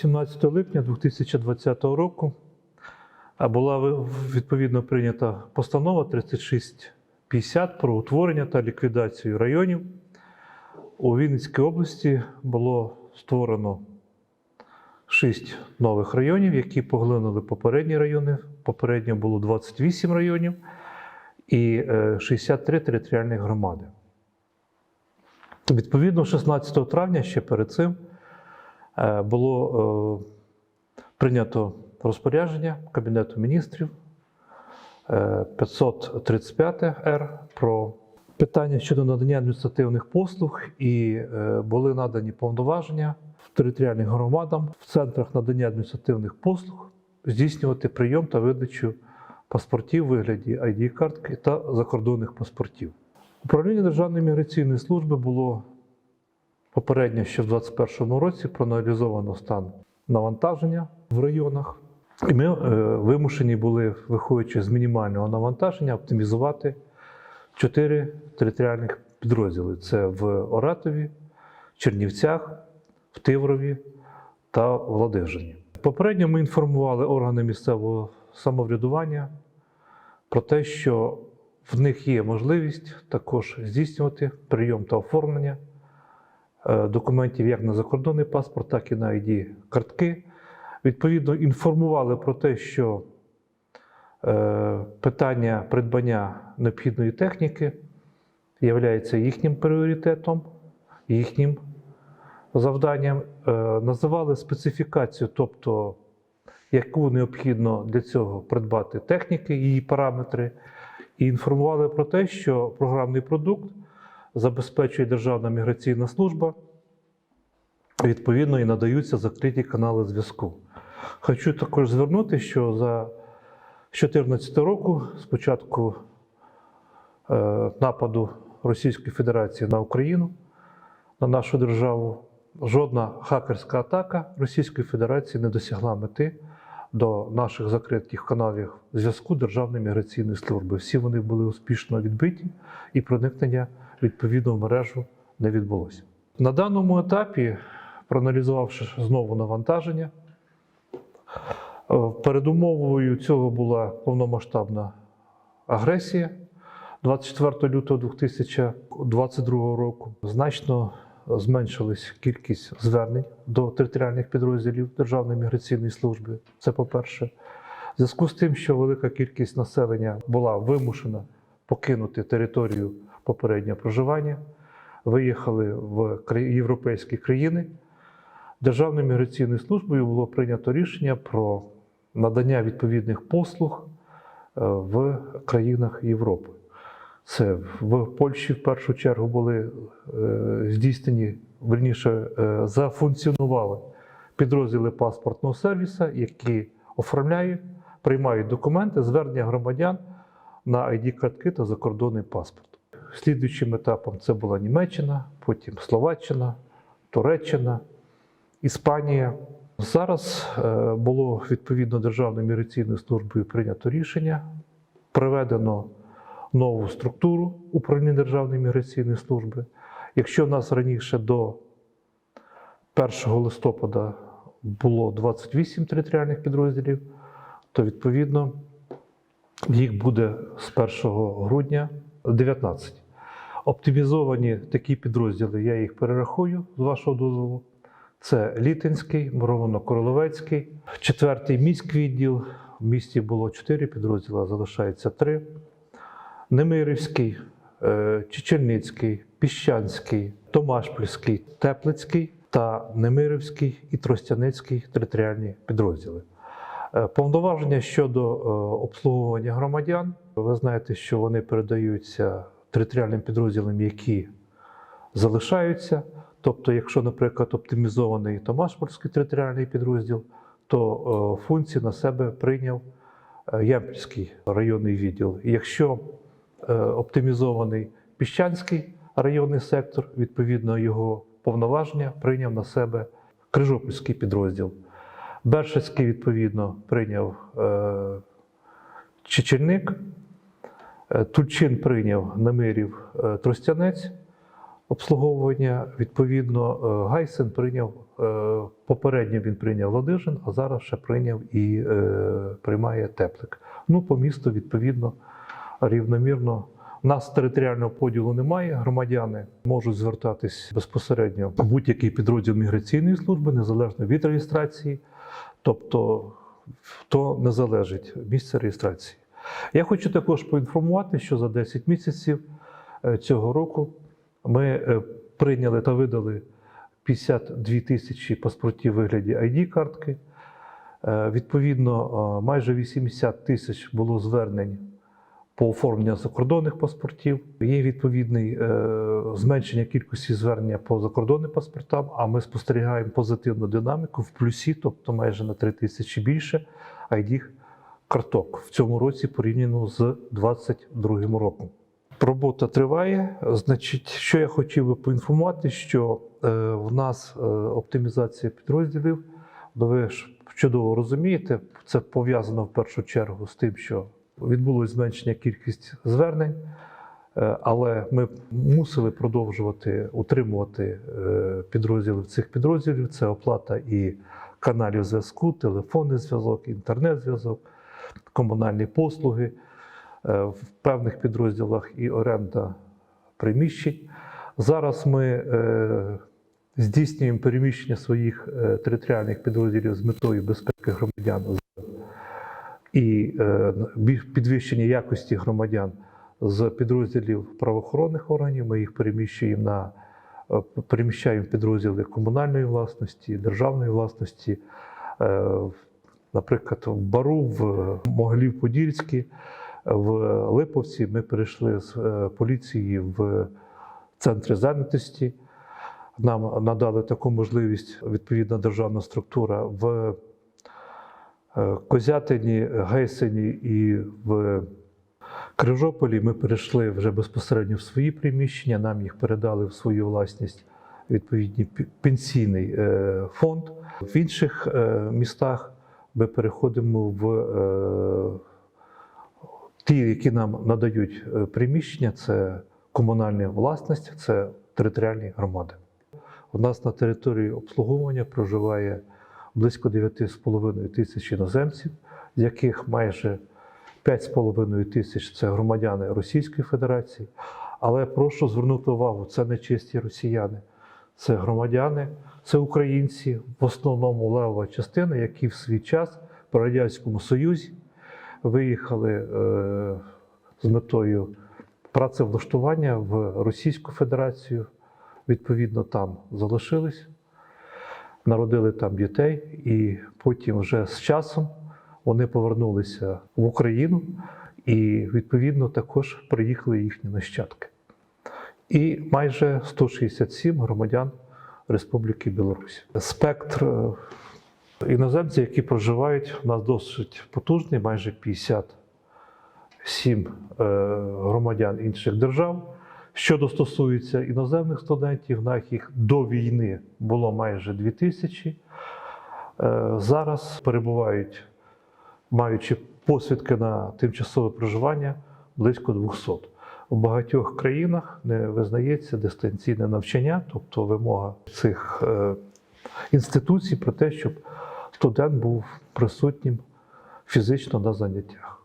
17 липня 2020 року була відповідно прийнята постанова 3650 про утворення та ліквідацію районів. У Вінницькій області було створено 6 нових районів, які поглинули попередні райони. Попередньо було 28 районів і е, 63 територіальних громади. Відповідно, 16 травня ще перед цим е, було е, прийнято розпорядження Кабінету міністрів е, 535 Р про питання щодо надання адміністративних послуг, і е, були надані повноваження територіальним громадам в центрах надання адміністративних послуг здійснювати прийом та видачу паспортів у вигляді ID-картки та закордонних паспортів. Управління Державної міграційної служби було попередньо ще в 2021 році проаналізовано стан навантаження в районах, і ми е, вимушені були, виходячи з мінімального навантаження, оптимізувати чотири територіальних підрозділи: це в Оратові, Чернівцях, в Тиврові та Владижині. Попередньо ми інформували органи місцевого самоврядування про те, що в них є можливість також здійснювати прийом та оформлення документів як на закордонний паспорт, так і на id картки. Відповідно, інформували про те, що е, питання придбання необхідної техніки є їхнім пріоритетом, їхнім завданням. Е, Називали специфікацію, тобто яку необхідно для цього придбати техніки, її параметри, і інформували про те, що програмний продукт забезпечує Державна міграційна служба. Відповідно, і надаються закриті канали зв'язку. Хочу також звернути, що за 2014 року, з початку е, нападу Російської Федерації на Україну, на нашу державу, жодна хакерська атака Російської Федерації не досягла мети до наших закритих каналів зв'язку Державної міграційної служби. Всі вони були успішно відбиті, і проникнення відповідно в мережу не відбулося. На даному етапі, проаналізувавши знову навантаження, е, передумовою цього була повномасштабна агресія 24 лютого 2022 року. Значно зменшилась кількість звернень до територіальних підрозділів Державної міграційної служби. Це по-перше. В зв'язку з тим, що велика кількість населення була вимушена покинути територію попереднього проживання, виїхали в європейські країни. Державною міграційною службою було прийнято рішення про надання відповідних послуг е, в країнах Європи. Це в Польщі в першу чергу були е, здійснені, верніше, е, зафункціонували підрозділи паспортного сервісу, які оформляють, приймають документи, звернення громадян на ID-картки та закордонний паспорт. Слідуючим етапом це була Німеччина, потім Словаччина, Туреччина, Іспанія. Зараз е, було відповідно Державною міграційною службою прийнято рішення, проведено нову структуру управління Державної міграційної служби. Якщо в нас раніше до 1 листопада було 28 територіальних підрозділів, то відповідно їх буде з 1 грудня 19. Оптимізовані такі підрозділи, я їх перерахую з вашого дозволу. Це Літинський, Муровано-Королевецький, четвертий міський відділ. В місті було 4 підрозділи, залишається 3. Немирівський, е, Чечельницький, Піщанський, Томашпільський, Теплицький та Немирівський і Тростяницький територіальні підрозділи. Е, Повноваження щодо е, обслуговування громадян. Ви знаєте, що вони передаються територіальним підрозділам, які залишаються. Тобто, якщо, наприклад, оптимізований Томашпільський територіальний підрозділ, то е, функції на себе прийняв е, Ямпільський районний відділ. Якщо е, оптимізований Піщанський районний сектор, відповідно його повноваження прийняв на себе Крижопільський підрозділ. Бершицький, відповідно, прийняв Чечельник, Е, Тульчин прийняв Намирів е, Тростянець, обслуговування. Відповідно, е, Гайсен прийняв е, попередньо він прийняв Ладижин, а зараз ще прийняв і е, приймає Теплик. Ну, по місту, відповідно, рівномірно. У нас територіального поділу немає. Громадяни можуть звертатись безпосередньо в будь-який підрозділ міграційної служби, незалежно від реєстрації, тобто то не залежить місце реєстрації. Я хочу також поінформувати, що за 10 місяців е, цього року ми е, прийняли та видали 52 тисячі паспортів вигляді ID-картки. Е, Відповідно, майже 80 тисяч було звернень по оформленню закордонних паспортів. Є відповідне зменшення кількості звернення по закордонним паспортам, а ми спостерігаємо позитивну динаміку в плюсі, тобто майже на 3 тисячі більше ID карток в цьому році порівняно з 2022 роком. Робота триває. Значить, що я хотів би поінформувати, що е, в нас е, оптимізація підрозділів, ну, ви ж чудово розумієте, це пов'язано в першу чергу з тим, що відбулося зменшення кількість звернень, е, але ми мусили продовжувати утримувати підрозділи цих підрозділів. Це оплата і каналів зв'язку, телефонний зв'язок, інтернет-зв'язок, комунальні послуги. Е, В певних підрозділах і оренда приміщень. Зараз ми е, здійснюємо переміщення своїх е, територіальних підрозділів з метою безпеки громадян і підвищення якості громадян з підрозділів правоохоронних органів. Ми їх переміщуємо на переміщаємо підрозділи комунальної власності, державної власності. Наприклад, в Бару, в Могилів-Подільській, в Липовці ми перейшли з е, поліції в центри зайнятості. Нам надали таку можливість відповідна державна структура в е, Козятині, Гейсені і в Крижополі. Ми перейшли вже безпосередньо в свої приміщення. Нам їх передали в свою власність відповідний пенсійний е, фонд. В інших містах ми переходимо в е, ті, які нам надають е, приміщення, це комунальна власність, це територіальні громади. У нас на території обслуговування проживає близько 9,5 тисяч іноземців, з яких майже 5,5 тисяч це громадяни Російської Федерації. Але прошу звернути увагу, це не чисті росіяни, це громадяни, це українці, в основному левова частина, які в свій час при Радянському Союзі виїхали е, з метою працевлаштування в Російську Федерацію. Відповідно, там залишились, народили там дітей, і потім вже з часом вони повернулися в Україну, і відповідно також приїхали їхні нащадки. І майже 167 громадян Республіки Білорусь. Спектр е, іноземців, які проживають, у нас досить потужний, майже 57 е, громадян інших держав. Що стосується іноземних студентів, на їх до війни було майже 2 тисячі. Е, Зараз перебувають, маючи посвідки на тимчасове проживання, близько 200. У багатьох країнах не визнається дистанційне навчання, тобто вимога цих е, інституцій про те, щоб студент був присутнім фізично на заняттях.